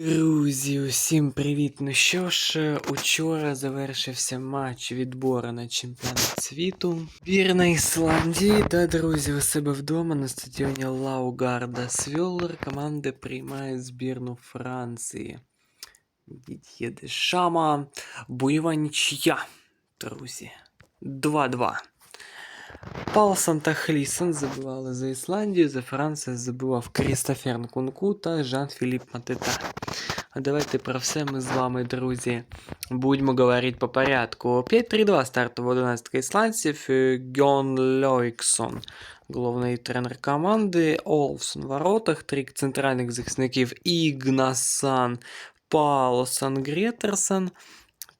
Друзі, усім привіт! Ну що ж, учора завершився матч відбору на чемпіонат світу. Збірна Ісландії та друзі у себе вдома на стадіоні Лаугарда Свьоллер команди приймає збірну Франції. Дід'є Дешама. Бойова нічия, друзі. 2-2. Палсон та Хлісон забивали за Ісландію, за Францію забивав Крістофер Нкунку та Жан-Філіп Матета. А давайте про все ми з вами, друзі, будемо говорити по порядку. 5-3-2 стартова 11 ісландців. Е, Гьон Лойксон, головний тренер команди, Олфсон в воротах, три центральних захисників Ігнасан, Паулсон, Гретерсон,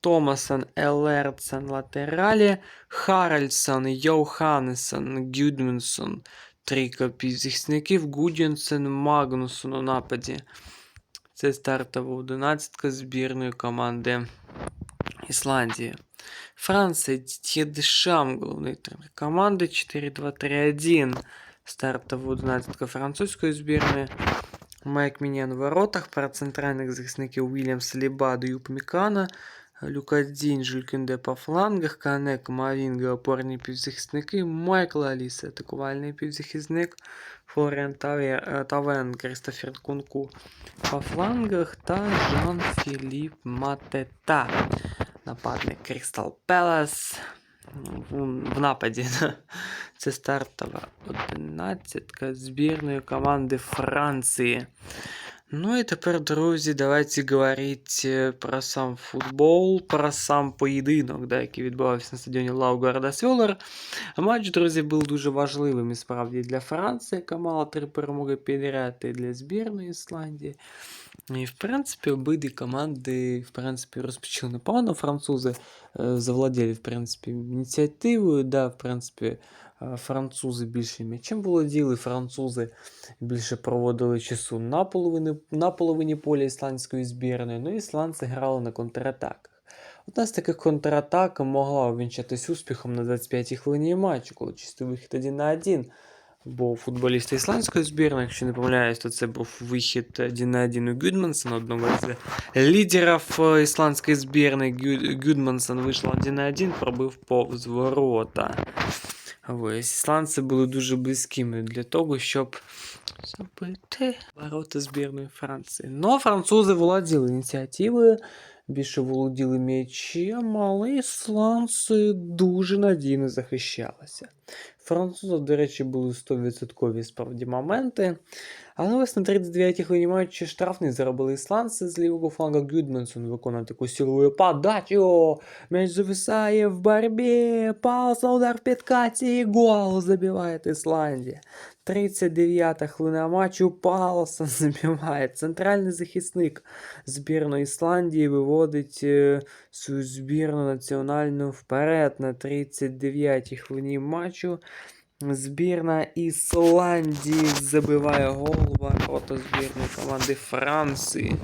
Томасон, Елерцен латералі, Харальдсон, Йоханнесон, Гюдмунсон, трійка півзахисників, Гудінсен, Магнусон у нападі. Це стартова одинадцятка збірної команди Ісландії. Франція Дітє головний тренер команди 4-2-3-1. Стартова одинадцятка французької збірної. Майк Мінян в воротах, пара центральних захисників Уільям Саліба, Дюб Мікана, Люкадзін, Жулькінде по флангах, Канек, Мавінга, опорні півзахисники, Майкл Аліс, атакувальний півзахисник, Флоріан е, Тавен, Кристофер Кунку по флангах та Жан-Філіп Матета, нападник Крістал Пелес в, в нападі. Це стартова одинадцятка збірної команди Франції. Ну і тепер, друзі, давайте говорити про сам футбол, про сам поєдинок, да, який відбувався на стадіоні Лаугарда Сьолер. Матч, друзі, був дуже важливим і справді для Франції, яка мала три перемоги підряд і для збірної Ісландії. І, в принципі, обидві команди в принципі, розпочали непогано. Французи Е, завладіли в принципі, ініціативою. Да, в принципі, е, французи більше м'ячем володіли, французи більше проводили часу на половині, на половині поля ісландської збірної. Ну і ісландці грали на контратаках. Одна з таких контратак могла увінчатись успіхом на 25-й хвилині матчу, коли чистий вихід 1 на 1. Бо футболісти ісландської збірної, якщо не помиляюсь, то це був вихід 1 на 1 у Гюдмансона, одного з лідерів е, ісландської збірної. Гю- Гюдмансон вийшов 1 на 1, пробив повз ворота. Ось, ісландці були дуже близькими для того, щоб забити ворота збірної Франції. Но французи володіли ініціативою, більше володіли м'ячем, але ісландці дуже надійно захищалися. Французи, до речі, були 100% справді моменти. Але ось на 39-й хвилині матчу штрафний заробили ісландці з лівого фланга Гюдмансон виконав таку силову подачу. М'яч зависає в борьбі. Пауза, удар в підкаті і гол забиває Ісландія. 39-та хвилина матчу Паулсон забиває. Центральний захисник збірної Ісландії виводить е, свою збірну національну вперед на 39-й хвилині матчу. Збірна Ісландії забиває гол ворота збірної команди Франції.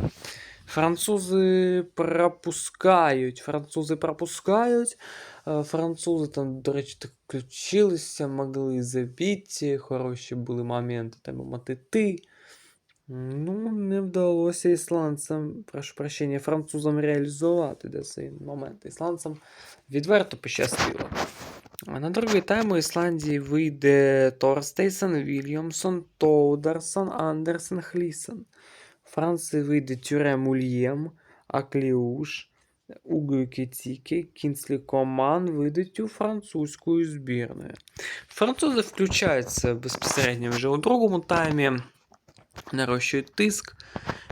Французи пропускають. Французи пропускають. Е, Французи там, до речі, так включилися, могли забити. Хороші були моменти там Матити. Ну, не вдалося ісландцям, прошу прощення, французам реалізувати цей момент. Ісландцям відверто пощастило. На другий тайм у Ісландії вийде Торстейсон, Вільямсон, Тоудерсон, Андерсон, Хлісон. Франції вийде Тюре Мульєм, Акліуш, Угу Кітікі, Кінслі Коман вийдуть у французьку збірну. Французи включаються безпосередньо вже у другому таймі, нарощують тиск.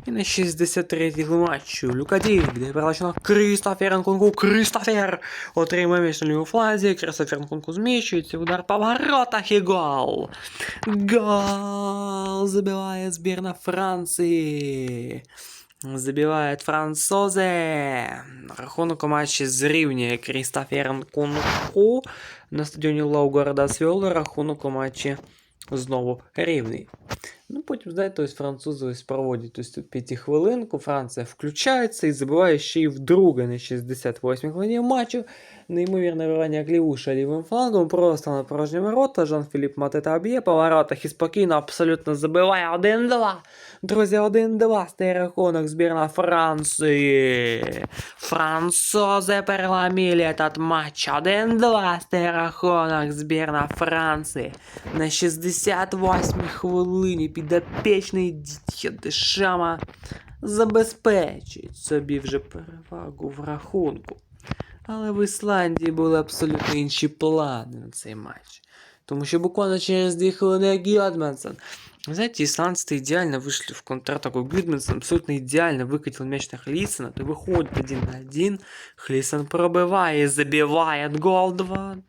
І на 63-й матчу Люкадій, де перелачено Крістофер Нкунку. Крістофер отримує м'яч на фланзі. Крістофер Нкунку зміщується. Удар по воротах і гол. Гол забиває збірна Франції. Забивають французи. Рахунок у матчі зрівнює Крістофер Нкунку. На стадіоні Лаугарда Свьола рахунок у матчі знову рівний. Ну, потім, знаєте, ось французи ось проводять ось цю п'ятихвилинку, Франція включається і забиває ще й вдруге на 68 хвилині матчу. Неймовірне вирання Клівуша лівим флангом, просто на порожні ворота. Жан-Філіп Матета б'є по воротах і спокійно абсолютно забиває 1-2. Друзі, 1-2 стає рахунок збірна Франції. Французи переломили этот матч. 1-2 стає збірна Франції. На 68 хвилині підопічний Дід'є Дешама забезпечить собі вже перевагу в рахунку. Але в Ісландії були абсолютно інші плани на цей матч. Тому що буквально через 2 хвилини Гюдмансон. Знаете, исландцы идеально вышли в контратаку. Гюдмансон абсолютно идеально выкатил мяч на Хлисона. То выходит один на один. Хлисон пробивает, забивает гол 2-2.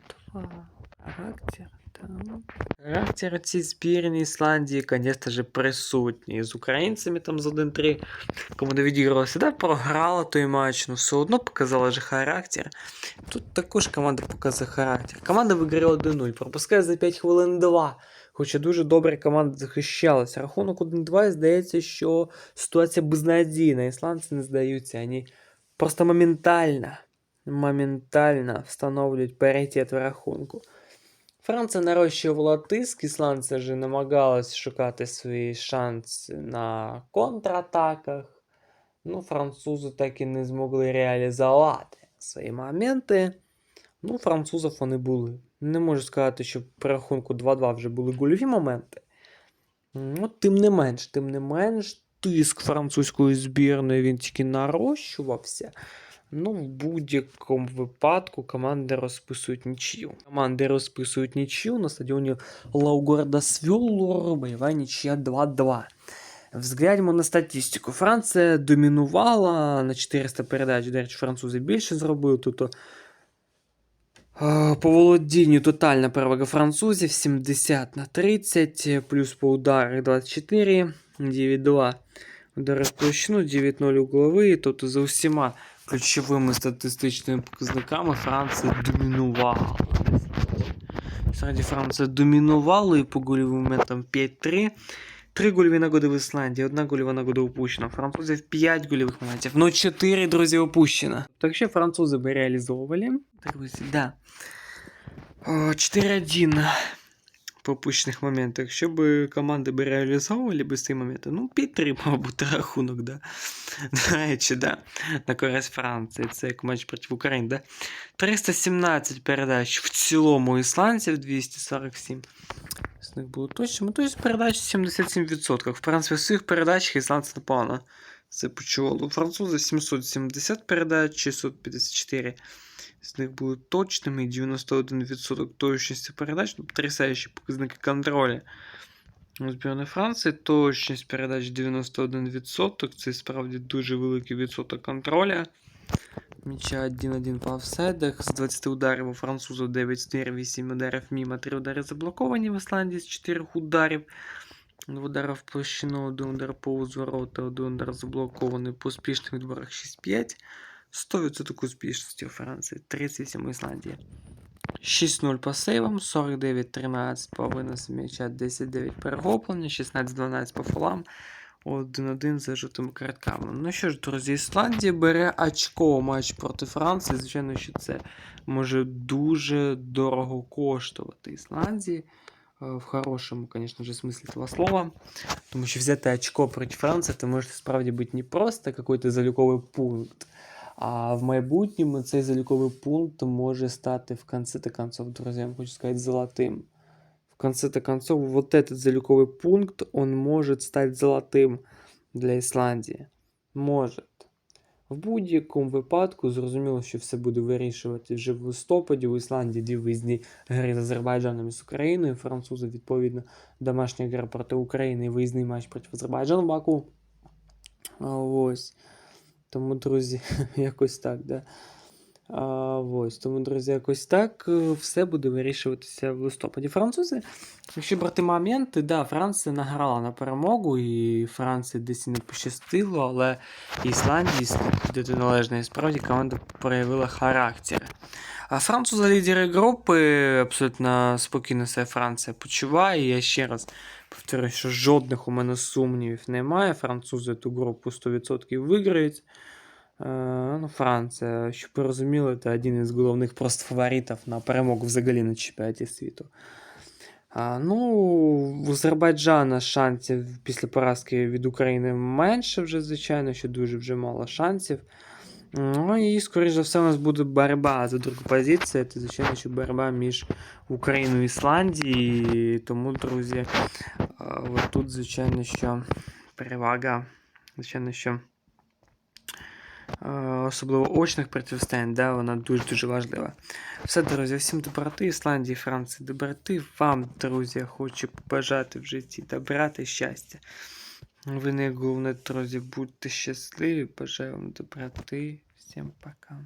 Характер там. Характер ці збірні Ісландії, конечно же, присутні. З українцями там з 1-3. Команда відігралася, да, програла той матч, но все одно показала же характер. Тут також команда показує характер. Команда виграє 1-0, пропускає за 5 хвилин 2. Хоча дуже добре команда захищалася. Рахунок 1-2, і здається, що ситуація безнадійна. Ісландці не здаються. Вони просто моментально, моментально встановлюють паритет в рахунку. Франція нарощувала тиск, ісландці ж намагалась шукати свої шанси на контратаках. Ну, французи так і не змогли реалізувати свої моменти. Ну, французів вони були. Не можу сказати, що при рахунку 2-2 вже були гольові моменти. Ну, тим не менш, тим не менш, тиск французької збірної він тільки нарощувався. Ну, в будь-якому випадку команди розписують нічию. Команди розписують нічию на стадіоні Лаугорда Свюллор, бойова нічия 2-2. Взгляньмо на статистику. Франція домінувала на 400 передач. До речі, французи більше зробили. Тут по володінню тотальна перевага французів 70 на 30, плюс по ударах 24, 9-2 удари в площину, 9-0 угловий. Тобто за усіма ключовими статистичними показниками Франція домінувала. Сьогодні Франція домінувала і по гольовим моментам 5-3. Три гольові нагоди в Ісландії, одна гольова нагода упущена. Французів 5 гольових моментів, ну 4, друзі, упущено. Так що французи би реалізовували. Друзі, да. О, 4-1 по упущених моментах. Якщо б команди би реалізовували би ці моменти, ну, підтримав бути рахунок, да. До речі, да. На користь Франції. Це як матч проти України, да. 317 передач в цілому ісландців, 247. З них було точно. Ну, тобто передач 77%. В принципі, в своїх передачах ісландці непогано це почували. У французи 770 передач, 654. З них були точними, 91% точності передач, ну, потрясаючі показники контролю. У збірної Франції точність передач 91%. Це справді дуже великий відсоток контроля. Міча 1-1 по офсайдах. З 20 ударів у французів 9 ствір, 8 ударів мимо, 3 удари заблоковані в Ісландії з 4 ударів. В ударах в площину, 1 удар по узворота, 1 удар заблокований по успішних відборах 6-5. 100% успішності у Франції, 38 у Ісландії. 6-0 по сейвам, 49-13 по виносу м'яча, 10-9 перехоплення, 16-12 по фолам, 1-1 за жовтими картками. Ну що ж, друзі, Ісландія бере очко матч проти Франції. Звичайно, що це може дуже дорого коштувати Ісландії. е, В хорошому, конечно же, смысле этого слова. Тому що взяти очко проти Франції, це може справді бути не просто какой-то заліковий пункт. А в майбутньому цей заліковий пункт може стати в конце-то концов, друзья, я вам хочу сказать, золотым. В конце-то концов, вот этот заліковий пункт, он может стать золотим для Ісландії. Может. В будь-якому випадку зрозуміло, що все буде вирішувати вже в листопаді. У Ісландії дві виїзні гри з Азербайджаном і з Україною. Французи, відповідно, домашня гра проти України і виїзний матч проти Азербайджану Баку. Ось. Тому, друзі, якось так, да. А, ось, тому, друзі, якось так е, все буде вирішуватися в листопаді. Французи, якщо брати моменти, да, Франція награла на перемогу, і Франції десь не пощастило, але Ісландії, належно, і справді команда проявила характер. А французи лідери групи абсолютно спокійно себе Франція почуває. І Я ще раз повторюю, що жодних у мене сумнівів немає. Французи ту групу 100% виграють. Е, ну, Франція, щоб ви розуміли, це один із головних просто фаворитів на перемогу взагалі на чемпіонаті світу. А, ну, у Азербайджана шансів після поразки від України менше вже, звичайно, що дуже вже мало шансів. Ну і, скоріш за все, у нас буде боротьба за другу позицію. Це, звичайно, що боротьба між Україною і Ісландією. Тому, друзі, а, от тут, звичайно, що перевага, звичайно, що е, особливо очних протистоянь, да, вона дуже-дуже важлива. Все, друзі, всім доброти, Ісландії, Франції, доброти. Вам, друзі, я хочу побажати в житті добра та щастя. Ви не головне, друзі, будьте щасливі, бажаю вам доброти. Всім пока.